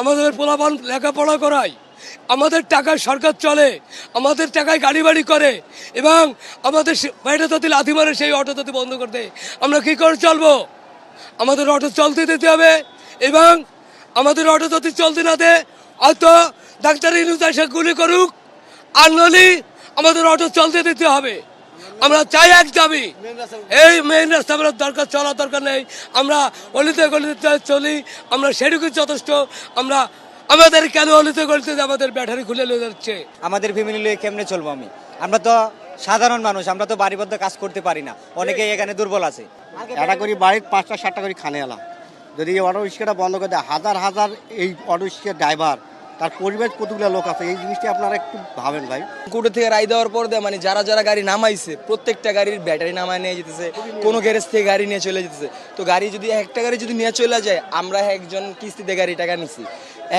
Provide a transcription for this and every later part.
আমাদের পোলাপান লেখাপড়া করায়, আমাদের টাকায় সরকার চলে, আমাদের টাকায় গাড়ি বাড়ি করে, এবং আমাদের বাইরে যদি লাথি মারে সেই অটো যদি বন্ধ করতে আমরা কি করে চলবো? আমাদের অটো চলতে দিতে হবে, এবং আমাদের অটো যদি চলতে না দেয় হয়তো ডাক্তার এসে গুলি করুক, আর নলি আমাদের অটো চলতে দিতে হবে। আমরা চাই এক দাবি। এই মেইন রাস্তা আমরা দরকার চলা দরকার নেই। আমরা অলিতে গলিতে চলি আমরা সেটুকু যথেষ্ট। আমরা আমাদের কেন অলিতে গলিতে আমাদের ব্যাটারি খুলে নিয়ে যাচ্ছে? আমাদের ফ্যামিলি নিয়ে কেমনে চলবো আমি? আমরা তো সাধারণ মানুষ আমরা তো বাড়িবদ্ধ কাজ করতে পারি না। অনেকে এখানে দুর্বল আছে। একটা করি বাড়ির পাঁচটা সাতটা করে খানে এলাম যদি এই অটো রিক্সাটা বন্ধ করে দেয় হাজার হাজার এই অটো রিক্সার ড্রাইভার তার পরিবেশ কতগুলো লোক আছে, এই জিনিসটা আপনারা একটু ভাবেন ভাই। কোর্টে থেকে রায় দেওয়ার পর দিয়ে মানে যারা যারা গাড়ি নামাইছে, প্রত্যেকটা গাড়ির ব্যাটারি নামায় নিয়ে যেতেছে, কোনো গ্যারেজ থেকে গাড়ি নিয়ে চলে যেতেছে। তো গাড়ি যদি, একটা গাড়ি যদি নিয়ে চলে যায়, আমরা একজন কিস্তিতে গাড়ি টাকা নিছি।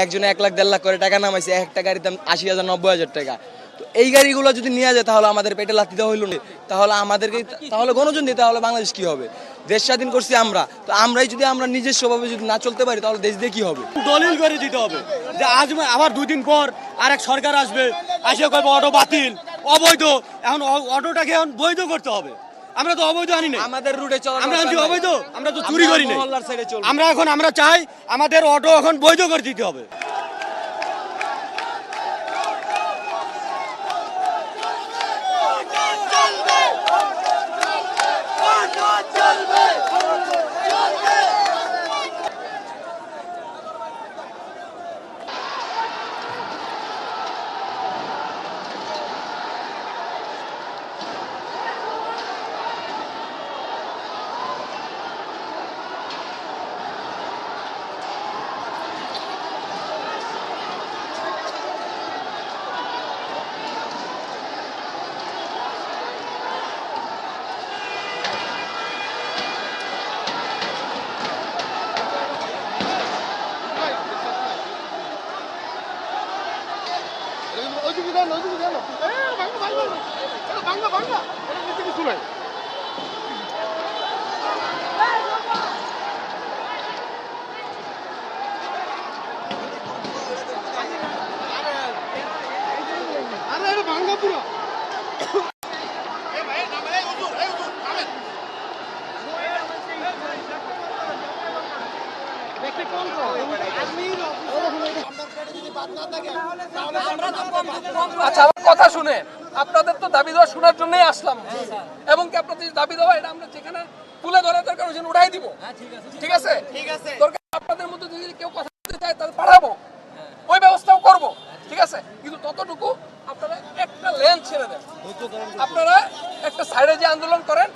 একজন এক লাখ, দেড় লাখ করে টাকা নামাইছে, একটা গাড়ির দাম আশি হাজার, নব্বই হাজার টাকা। তো এই গাড়িগুলো যদি নিয়ে যায়, তাহলে আমাদের পেটে লাথি দেওয়া হইল না। তাহলে আমাদেরকে, তাহলে গণজন দিই তাহলে বাংলাদেশ কি হবে? দেশ স্বাধীন করছি আমরা। তো আমরাই যদি আমরা নিজস্বভাবে যদি না চলতে পারি তাহলে দেশ দিয়ে কি হবে? দলিল করে দিতে হবে যে আজ আবার দুই দিন পর আরেক সরকার আসবে আসে কবে অটো বাতিল অবৈধ। এখন অটোটাকে এখন বৈধ করতে হবে। আমরা তো অবৈধ আনি নাই। আমাদের রুটে চলা আমরা আনছি অবৈধ? আমরা তো চুরি করি চলবো। আমরা এখন আমরা চাই আমাদের অটো এখন বৈধ করে দিতে হবে। ওইদিকে দেন ওইদিকে দেন ভাঙা ভাঙা ভাঙা ভাঙা কিছু নাই আরে আরে ভাঙা পুরা। আচ্ছা আমার কথা শুনে। আপনাদের তো দাবি দেওয়া শোনার জন্যই আসলাম। এবং কি আপনাদের দাবি দেওয়া এটা আমরা যেখানে তুলে ধরে দরকার ওই জন্য উঠাই দিব? ঠিক আছে। ঠিক আছে? দরকার আপনাদের মধ্যে যদি কেউ কথা বলতে চায় তাহলে পাঠাবো। ওই ব্যবস্থাও করব। ঠিক আছে। কিন্তু ততটুকু আপনারা একটা লেন ছেড়ে দেন। আপনারা একটা সাইডে যে আন্দোলন করেন